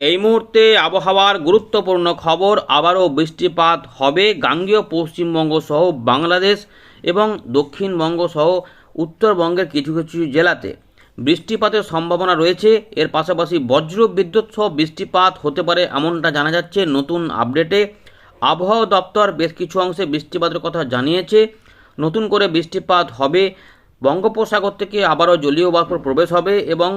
এই মুহূর্তে আবহাওয়ার গুরুত্বপূর্ণ খবর, আবারও বৃষ্টিপাত হবে। গাঙ্গেয় পশ্চিমবঙ্গ সহ বাংলাদেশ এবং দক্ষিণবঙ্গ সহ উত্তরবঙ্গের কিছু কিছু জেলাতে বৃষ্টিপাতের সম্ভাবনা রয়েছে। এর পাশাপাশি বজ্র বিদ্যুৎ সহ বৃষ্টিপাত হতে পারে এমনটা জানা যাচ্ছে নতুন আপডেটে। আবহাওয়া দপ্তর বেশ কিছু অংশে বৃষ্টিপাতের কথা জানিয়েছে। নতুন করে বৃষ্টিপাত হবে বঙ্গোপসাগর থেকে আবারও জলীয় বাষ্প প্রবেশ হবে এবং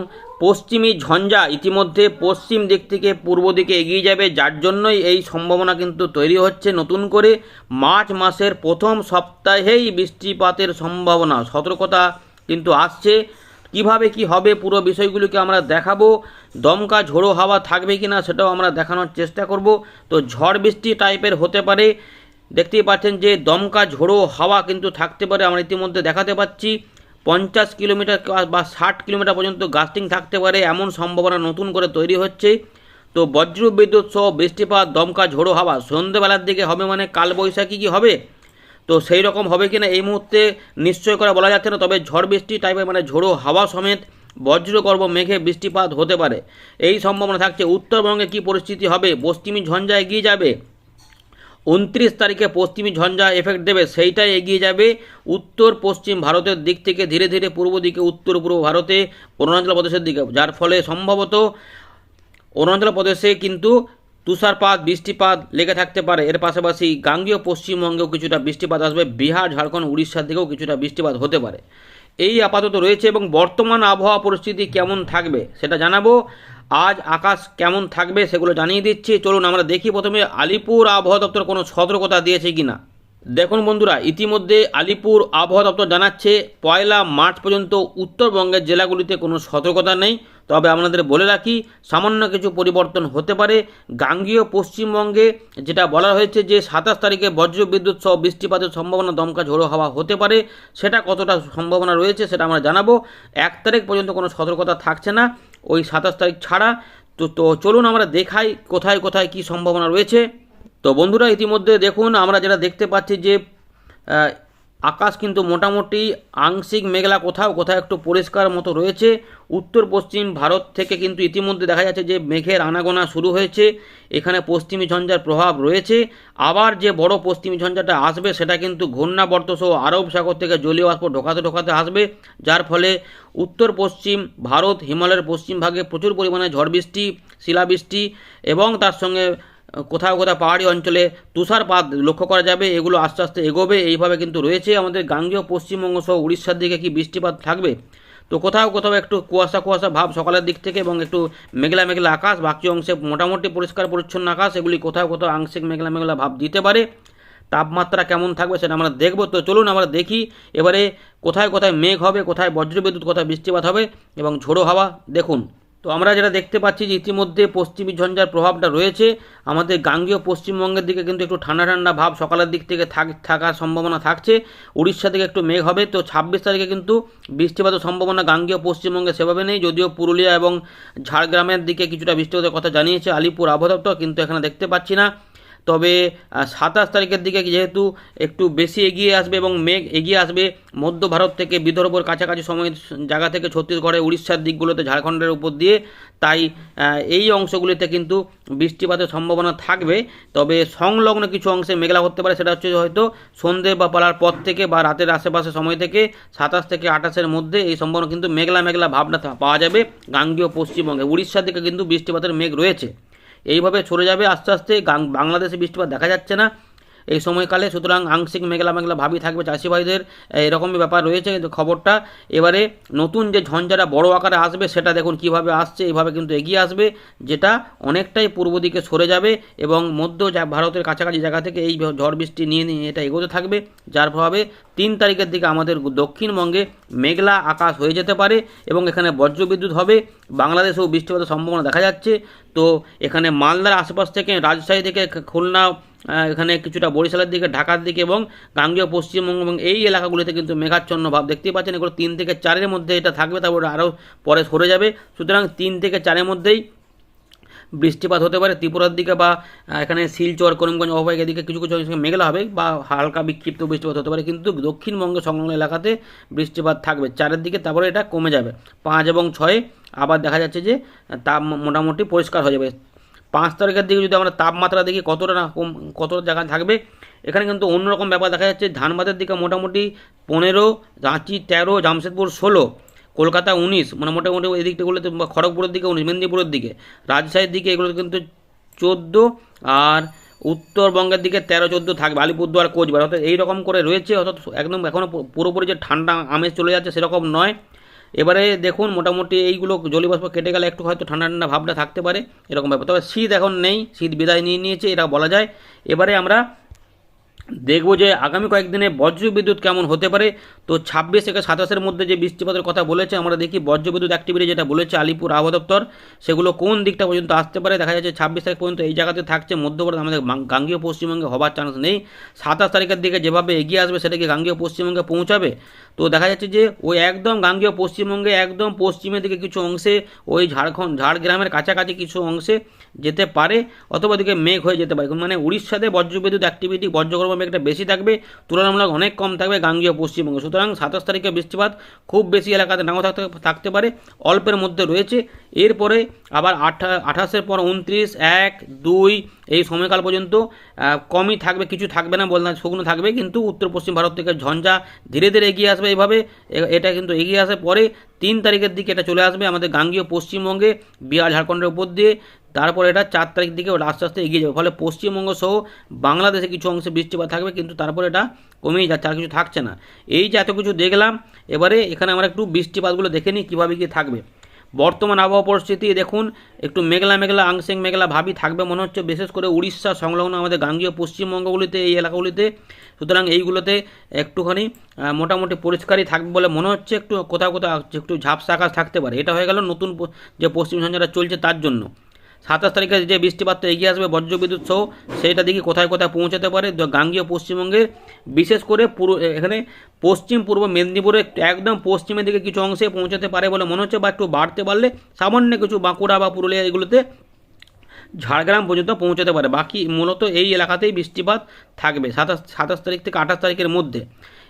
পশ্চিমী ঝঞ্ঝা ইতিমধ্যে পশ্চিম দিক থেকে পূর্ব দিকে এগিয়ে যাবে, যার জন্যই এই সম্ভাবনা কিন্তু তৈরি হচ্ছে নতুন করে। মার্চ মাসের প্রথম সপ্তাহেই বৃষ্টিপাতের সম্ভাবনা, সতর্কতা কিন্তু আসছে। কীভাবে কি হবে পুরো বিষয়গুলিকে আমরা দেখাবো। দমকা ঝোড়ো হাওয়া থাকবে কি না সেটাও আমরা দেখানোর চেষ্টা করব। তো ঝড় বৃষ্টি টাইপের হতে পারে। দেখতেই পাচ্ছেন যে দমকা ঝোড়ো হাওয়া কিন্তু থাকতে পারে, আমরা ইতিমধ্যে দেখাতে পাচ্ছি। পঞ্চাশ কিলোমিটার বা ষাট কিলোমিটার পর্যন্ত গাস্টিং থাকতে পারে, এমন সম্ভাবনা নতুন করে তৈরি হচ্ছে। তো বজ্র বিদ্যুৎ সহ বৃষ্টিপাত, দমকা, ঝোড়ো হাওয়া, সন্ধ্যেবেলার দিকে হবে মানে কালবৈশাখী কি হবে? তো সেই রকম হবে কিনা এই মুহূর্তে নিশ্চয় করে বলা যাচ্ছে না, তবে ঝড় বৃষ্টি টাইপের মানে ঝোড়ো হাওয়া সমেত বজ্রগর্ভ মেঘে বৃষ্টিপাত হতে পারে। এই সম্ভাবনা থাকছে, উত্তরবঙ্গে কি পরিস্থিতি হবে? পশ্চিমী ঝঞ্ঝা এগিয়ে যাবে? উনত্রিশ তারিখে পশ্চিমী ঝঞ্ঝা এফেক্ট দেবে, সেইটাই এগিয়ে যাবে উত্তর পশ্চিম ভারতের দিক থেকে, ধীরে ধীরে পূর্ব দিকে, উত্তর পূর্ব ভারতে, অরুণাচল প্রদেশের দিকে, যার ফলে সম্ভবত অরুণাচল প্রদেশে কিন্তু তুষারপাত, বৃষ্টিপাত লেগে থাকতে পারে। এর পাশাপাশি গাঙ্গীয় পশ্চিমবঙ্গেও কিছুটা বৃষ্টিপাত আসবে, বিহার, ঝাড়খণ্ড, উড়িষ্যার দিকেও কিছুটা বৃষ্টিপাত হতে পারে। এই আপাতত রয়েছে এবং বর্তমান আবহাওয়া পরিস্থিতি কেমন থাকবে, সেটা জানাব। আজ আকাশ কেমন থাকবে সেগুলো জানিয়ে দিচ্ছি। চলুন আমরা দেখি প্রথমে আলিপুর আবহাওয়া দপ্তর কোনো সতর্কতা দিয়েছে কিনা। দেখুন বন্ধুরা, ইতিমধ্যে আলিপুর আবহাওয়া দপ্তর জানাচ্ছে, পয়লা মার্চ পর্যন্ত উত্তরবঙ্গের জেলাগুলিতে কোনো সতর্কতা নেই। তবে আপনাদের বলে রাখি, সামান্য কিছু পরিবর্তন হতে পারে। গাঙ্গীয় পশ্চিমবঙ্গে যেটা বলা হয়েছে যে, সাতাশ তারিখে বজ্র বিদ্যুৎ সহ বৃষ্টিপাতের সম্ভাবনা দমকা ঝোড়ো হওয়া হতে পারে। সেটা কতটা সম্ভাবনা রয়েছে সেটা আমরা জানাব। এক তারিখ পর্যন্ত কোনো সতর্কতা থাকছে না। ওই সাতাশ তারিখ ছাড়া। তো তো চলুন আমরা দেখাই কোথায় কোথায় কি সম্ভাবনা রয়েছে। তো বন্ধুরা, ইতিমধ্যে দেখুন আমরা যেটা দেখতে পাচ্ছি যে আকাশ কিন্তু মোটামুটি আংশিক মেঘলা কোথাও কোথাও একটু পরিষ্কার মতো রয়েছে। উত্তর পশ্চিম ভারত থেকে কিন্তু ইতিমধ্যে দেখা যাচ্ছে যে মেঘের আনাগোনা শুরু হয়েছে। এখানে পশ্চিমী ঝঞ্ঝার প্রভাব রয়েছে। আবার যে বড় পশ্চিমী ঝঞ্ঝাটা আসবে, সেটা কিন্তু ঘূর্ণাবর্ত সহ আরব সাগর থেকে জলীয় বাষ্প ঢোকাতে ঢোকাতে আসবে। যার ফলে উত্তর পশ্চিম ভারত, হিমালয়ের পশ্চিম ভাগে প্রচুর পরিমাণে ঝড় বৃষ্টি, শিলাবৃষ্টি এবং তার সঙ্গে কোথাও কোথাও পাহাড়ি অঞ্চলে তুষারপাত লক্ষ্য করা যাবে, এগুলো আস্তে আস্তে এগোবে, এইভাবে কিন্তু রয়েছে আমাদের গাঙ্গেয় পশ্চিমবঙ্গ সহ উড়িষ্যার দিকে কি বৃষ্টিপাত থাকবে? তো কোথাও কোথাও একটু কুয়াশা কুয়াশা ভাব সকালের দিক থেকে এবং একটু মেঘলা মেঘলা আকাশ, বাকি অংশে মোটামুটি পরিষ্কার পরিচ্ছন্ন আকাশ, এগুলি কোথাও কোথাও আংশিক মেঘলা মেঘলা ভাব দিতে পারে। তাপমাত্রা কেমন থাকবে সেটা আমরা দেখব। তো চলুন আমরা দেখি, এবারে কোথায় কোথায় মেঘ হবে, কোথায় বজ্রবিদ্যুৎ, কোথায় বৃষ্টিপাত হবে এবং ঝোড়ো হাওয়া, দেখুন। তো আমরা যেটা দেখতে পাচ্ছি যে ইতিমধ্যে পশ্চিমী ঝঞ্ঝার প্রভাবটা রয়েছে। আমাদের গাঙ্গীয় পশ্চিমবঙ্গের দিকে কিন্তু একটু ঠান্ডা ঠান্ডা ভাব সকালের দিক থেকে থাক, থাকার সম্ভাবনা থাকছে। উড়িষ্যা থেকে একটু মেঘ হবে। তো ছাব্বিশ তারিখে কিন্তু বৃষ্টিপাতের সম্ভাবনা গাঙ্গীয় পশ্চিমবঙ্গে সেভাবে নেই। যদিও পুরুলিয়া এবং ঝাড়গ্রামের দিকে কিছুটা বৃষ্টিপাতের কথা জানিয়েছে আলিপুর আবহাওয়া দপ্তর, কিন্তু এখানে দেখতে পাচ্ছি না। তবে সাতাশ তারিখের দিকে যেহেতু একটু বেশি এগিয়ে আসবে এবং মেঘ এগিয়ে আসবে, মধ্য ভারত থেকে বিদর্ভর কাছাকাছি সময় জায়গা থেকে ছত্তিশগড়ে, উড়িষ্যার দিকগুলোতে ঝাড়খণ্ডের উপর দিয়ে, তাই এই অংশগুলিতে কিন্তু বৃষ্টিপাতের সম্ভাবনা থাকবে। তবে সংলগ্ন কিছু অংশে মেঘলা হতে পারে, সেটা হচ্ছে হয়তো সন্ধে বা পালার পর থেকে বা রাতের আশেপাশে সময় থেকে সাতাশ থেকে আঠাশের মধ্যে এই সম্ভাবনা কিন্তু মেঘলা মেঘলা ভাবনা পাওয়া যাবে। গাঙ্গীয় পশ্চিমবঙ্গে, উড়িষ্যার দিকে কিন্তু বৃষ্টিপাতের মেঘ রয়েছে। এইভাবে সরে যাবে আস্তে আস্তে বাংলাদেশে বৃষ্টিপাত দেখা যাচ্ছে না। এই সময়কালে সুতরাং আংশিক মেঘলা মেঘলা ভাবই থাকবে চাষি ভাইদের এরকমই ব্যাপার রয়েছে কিন্তু খবরটা। এবারে নতুন যে ঝঞ্ঝাটা বড় আকারে আসবে সেটা দেখুন কীভাবে আসছে, এইভাবে কিন্তু এগিয়ে আসবে, যেটা অনেকটাই পূর্ব দিকে সরে যাবে এবং মধ্য যা- ভারতের কাছাকাছি জায়গা থেকে এই ঝড় বৃষ্টি নিয়ে নিয়ে এটা এগোতে থাকবে, যার প্রভাবে তিন তারিখের দিকে আমাদের দক্ষিণবঙ্গে মেঘলা আকাশ হয়ে যেতে পারে এবং এখানে বজ্রবিদ্যুৎ হবে, বাংলাদেশেও বৃষ্টিপাতের সম্ভাবনা দেখা যাচ্ছে। তো এখানে মালদার আশেপাশ থেকে রাজশাহী থেকে খুলনা এখানে কিছুটা বরিশালের দিকে, ঢাকার দিকে এবং গাঙ্গীয় পশ্চিমবঙ্গ এবং এই এলাকাগুলিতে কিন্তু মেঘাচ্ছন্ন ভাব দেখতেই পাচ্ছেন। এগুলো তিন থেকে চারের মধ্যে এটা থাকবে তারপরে আরও পরে সরে যাবে। সুতরাং তিন থেকে চারের মধ্যেই বৃষ্টিপাত হতে পারে। ত্রিপুরার দিকে বা এখানে শিলচর, করিমগঞ্জ, অববাহিক এদিকে কিছু কিছু মেঘলা হবে বা হালকা বিক্ষিপ্ত বৃষ্টিপাত হতে পারে। কিন্তু দক্ষিণবঙ্গে সংলগ্ন এলাকাতে বৃষ্টিপাত থাকবে। চারের দিকে তারপরে এটা কমে যাবে। পাঁচ এবং ছয়ে আবার দেখা যাচ্ছে যে, তা মোটামুটি পরিষ্কার হয়ে যাবে। পাঁচ তারিখের দিকে যদি আমরা তাপমাত্রা দেখি কতটা না কম, কতটা জায়গা থাকবে, এখানে কিন্তু অন্যরকম ব্যাপার দেখা যাচ্ছে। ধানবাদের দিকে মোটামুটি পনেরো, রাঁচি তেরো, জামশেদপুর ষোলো, কলকাতা উনিশ মানে মোটামুটি এই দিকটাগুলোতে বা খড়গপুরের দিকে, উনিশ, মেদিনীপুরের দিকে। রাজশাহীর দিকে এগুলো কিন্তু চোদ্দ, আর উত্তরবঙ্গের দিকে তেরো, চোদ্দ থাকবে, আলিপুরদুয়ার, কোচবিহার। অর্থাৎ এইরকম করে রয়েছে, অর্থাৎ একদম এখনও পুরোপুরি যে ঠান্ডা আমেজ চলে যাচ্ছে সেরকম নয়। এবারে দেখুন, মোটামুটি এইগুলো জলীয়বাষ্প কেটে গেলে একটু হয়তো ঠান্ডা ঠান্ডা ভাবটা থাকতে পারে, এরকম ব্যাপার। তবে শীত এখন নেই, শীত বিদায় নিয়ে নিয়েছে, এটা বলা যায়। এবারে আমরা দেখব যে আগামী কয়েকদিনে বজ্র বিদ্যুৎ কেমন হতে পারে। তো ছাব্বিশ থেকে সাতাশের মধ্যে যে বৃষ্টিপাতের কথা বলেছে, আমরা দেখি বজ্র বিদ্যুৎ অ্যাক্টিভিটি যেটা বলেছে আলিপুর আবহাওয়া দপ্তর, সেগুলো কোন দিকটা পর্যন্ত আসতে পারে? দেখা যাচ্ছে ছাব্বিশ তারিখ পর্যন্ত এই জায়গাতে থাকছে মধ্যপ্রদেশ আমাদের গাঙ্গীয় পশ্চিমবঙ্গে হবার চান্স নেই। সাতাশ তারিখের দিকে যেভাবে এগিয়ে আসবে, সেটা কি গাঙ্গীয় পশ্চিমবঙ্গে পৌঁছাবে? তো দেখা যাচ্ছে যে ওই একদম গাঙ্গীয় পশ্চিমবঙ্গে, একদম পশ্চিমের দিকে কিছু অংশে, ওই ঝাড়খণ্ড, ঝাড়গ্রামের কাছাকাছি কিছু অংশে যেতে পারে, অথবা দিকে মেঘ হয়ে যেতে পারে। মানে উড়িষ্যাতে বজ্রবিদ্যুৎ অ্যাক্টিভিটি বজ্রগর্ভ মেঘটা বেশি থাকবে, তুলনামূলক অনেক কম থাকবে গাঙ্গীয় পশ্চিমবঙ্গে। সুতরাং সাতাশ তারিখে বৃষ্টিপাত খুব বেশি এলাকাতে নাও থাকতে থাকতে পারে, অল্পের মধ্যে রয়েছে। এরপরে আবার আঠা, আঠাশের পর উনত্রিশ, এক, দুই, এই সময়কাল পর্যন্ত কমই থাকবে, কিছু থাকবে না বললাম শুকনো থাকবে, কিন্তু উত্তর পশ্চিম ভারত থেকে ঝঞ্ঝা ধীরে ধীরে এগিয়ে আসবে এইভাবে এটা কিন্তু এগিয়ে আসার পরে তিন তারিখের দিকে এটা চলে আসবে আমাদের গাঙ্গীয় পশ্চিমবঙ্গে, বিহার, ঝাড়খণ্ডের উপর দিয়ে। তারপরে এটা চার তারিখ দিকে আস্তে আস্তে এগিয়ে যাবে। ফলে পশ্চিমবঙ্গ সহ বাংলাদেশে কিছু অংশে বৃষ্টিপাত থাকবে, কিন্তু তারপরে এটা কমেই যাচ্ছে, আর কিছু থাকছে না। এই যে এত কিছু দেখলাম, এবারে এখানে আমরা একটু বৃষ্টিপাতগুলো দেখে নিই, কীভাবে কী থাকবে। বর্তমান আবহাওয়া পরিস্থিতি, দেখুন, একটু মেঘলা মেঘলা, আংশিক মেঘলা ভাবই থাকবে, মনে হচ্ছে বিশেষ করে উড়িষ্যা সংলগ্ন আমাদের গাঙ্গীয় পশ্চিমবঙ্গগুলিতে, এই এলাকাগুলিতে। সুতরাং এইগুলোতে একটুখানি মোটামুটি পরিষ্কারই থাকবে বলে মনে হচ্ছে, একটু কোথাও কোথাও, একটু ঝাপসা আকাশ থাকতে পারে। এটা হয়ে গেল নতুন যে পশ্চিম ঝঞ্ঝাটা চলছে তার জন্য। সাতাশ তারিখে যে বৃষ্টিপাতটা এগিয়ে আসবে বজ্রবিদ্যুৎ সহ, সেইটা দেখি কোথায় কোথায় পৌঁছাতে পারে। গাঙ্গীয় পশ্চিমবঙ্গের, বিশেষ করে পুরো এখানে পশ্চিম পূর্ব মেদিনীপুরে একদম পশ্চিমের দিকে কিছু অংশে পৌঁছাতে পারে বলে মনে হচ্ছে বা একটু বাড়তে পারলে সামান্য কিছু বাঁকুড়া বা পুরুলিয়া এগুলোতে ঝাড়গ্রাম পর্যন্ত পৌঁছাতে পারে। বাকি মূলত এই এলাকাতেই বৃষ্টিপাত থাকবে, সাতাশ সাতাশ তারিখ থেকে আঠাশ তারিখের মধ্যে।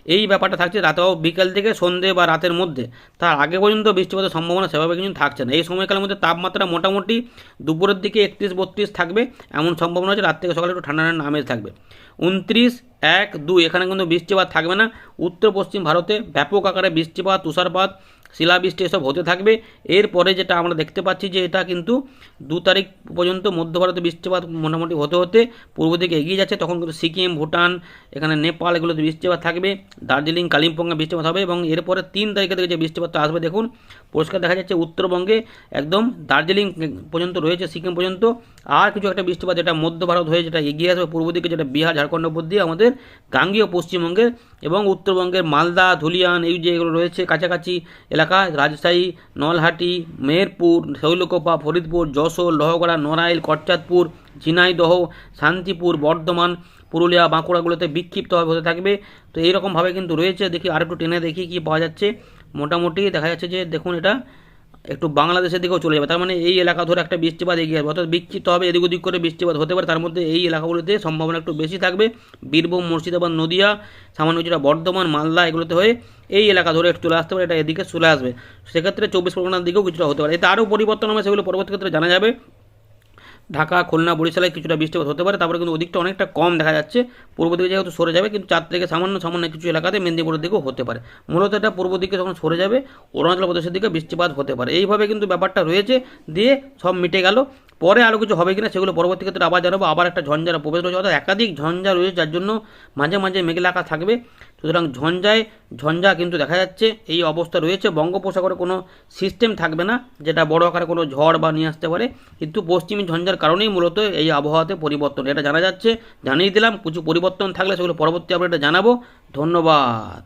এই ব্যাপারটা থাকছে রাতেও বিকেল থেকে সন্ধে বা রাতের মধ্যে। তার আগে পর্যন্ত বৃষ্টিপাতের সম্ভাবনা সেভাবে কিন্তু থাকছে না। এই সময়কালের মধ্যে তাপমাত্রা মোটামুটি দুপুরের দিকে একত্রিশ, বত্রিশ থাকবে। এমন সম্ভাবনা আছে, রাত থেকে সকালে একটু ঠান্ডা ঠান্ডা আমেজ থাকবে। উনত্রিশ, এক, দুই, এখানে কিন্তু বৃষ্টিপাত থাকবে না। উত্তর পশ্চিম ভারতে ব্যাপক আকারে বৃষ্টিপাত, তুষারপাত শিলাবৃষ্টি এসব হতে থাকবে। এরপরে যেটা আমরা দেখতে পাচ্ছি যে এটা কিন্তু দু তারিখ পর্যন্ত মধ্য ভারতে বৃষ্টিপাত মোটামুটি হতে হতে পূর্ব দিকে এগিয়ে যাচ্ছে। তখন কিন্তু সিকিম, ভুটান, এখানে নেপাল এগুলোতে বৃষ্টিপাত থাকবে। দার্জিলিং, কালিম্পংয়ে বৃষ্টিপাত হবে এবং এরপরে তিন তারিখে থেকে যে বৃষ্টিপাতটা আসবে, দেখুন, পরিষ্কার দেখা যাচ্ছে উত্তরবঙ্গে একদম দার্জিলিং পর্যন্ত রয়েছে, সিকিম পর্যন্ত। আর কিছু একটা বৃষ্টিপাত যেটা মধ্য ভারত হয়ে যেটা এগিয়ে আসবে, পূর্ব দিকে যেটা বিহার, ঝাড়খণ্ড উপর দিয়ে আমাদের গাঙ্গীয় পশ্চিমবঙ্গের এবং উত্তরবঙ্গের মালদা, ধুলিয়ান, এই যে এগুলো রয়েছে, কাছাকাছি এলাকা রাজশাহী, নলহাটি, মেহেরপুর, শৈলকোপা, ফরিদপুর, যশোর, লহগড়া, নড়াইল, কটচাঁদপুর, ঝিনাইদহ, শান্তিপুর, বর্ধমান, পুরুলিয়া, বাঁকুড়াগুলোতে বিক্ষিপ্তভাবে হতে থাকবে। তো এইরকমভাবে কিন্তু রয়েছে। দেখি আরেকটু টেনে দেখি কি পাওয়া যাচ্ছে। মোটামুটি দেখা যাচ্ছে যে দেখুন এটা একটু বাংলাদেশের দিকেও চলে যাবে। তার মানে এই এলাকা ধরে একটা বৃষ্টিপাত এগিয়ে যাবে অর্থাৎ বিক্ষিপ্ত হবে, এদিক ওদিক করে বৃষ্টিপাত হতে পারে। তার মধ্যে এই এলাকাগুলোতে সম্ভাবনা একটু বেশি থাকবে। বীরভূম, মুর্শিদাবাদ, নদিয়া, সামান্য কিছুটা বর্ধমান, মালদা এগুলোতে হয়ে এই এলাকা ধরে একটু চলে আসতে পারে, এটা এদিকে চলে আসবে। সেক্ষেত্রে চব্বিশ পরগনার দিকেও কিছুটা হতে পারে। এতে আরও পরিবর্তন হবে সেগুলো পরবর্তী ক্ষেত্রে জানা যাবে। ঢাকা, খুলনা, বরিশালে কিছুটা বৃষ্টিপাত হতে পারে, তারপরে কিন্তু ওদিকটা অনেকটা কম দেখা যাচ্ছে। পূর্ব দিকে যেহেতু সরে যাবে, কিন্তু চার থেকে সামান্য সামান্য কিছু এলাকাতে মেদিনীপুরের দিকেও হতে পারে। মূলত এটা পূর্ব দিকে যখন সরে যাবে, অরুণাচল প্রদেশের দিকে বৃষ্টিপাত হতে পারে। এইভাবে কিন্তু ব্যাপারটা রয়েছে, দিয়ে সব মিটে গেল। পরে আরও কিছু হবে কিনা সেগুলো পরবর্তী ক্ষেত্রে আবার জানাব। আবার একটা ঝঞ্ঝার প্রবেশ রয়েছে। অর্থাৎ একাধিক ঝঞ্ঝা রয়েছে, যার জন্য মাঝে মাঝে মেঘলা আকাশ থাকবে। সুতরাং ঝঞ্ঝায়, ঝঞ্ঝা কিন্তু দেখা যাচ্ছে, এই অবস্থা রয়েছে। বঙ্গোপসাগরে কোনো সিস্টেম থাকবে না, যেটা বড় আকারে কোনো ঝড় বা নিয়ে আসতে পারে। কিন্তু পশ্চিমী ঝঞ্ঝার কারণেই মূলত এই আবহাওয়াতে পরিবর্তন। এটা জানা যাচ্ছে, জানিয়ে দিলাম। কিছু পরিবর্তন থাকলে সেগুলো পরবর্তী আপডেটে জানাব। ধন্যবাদ।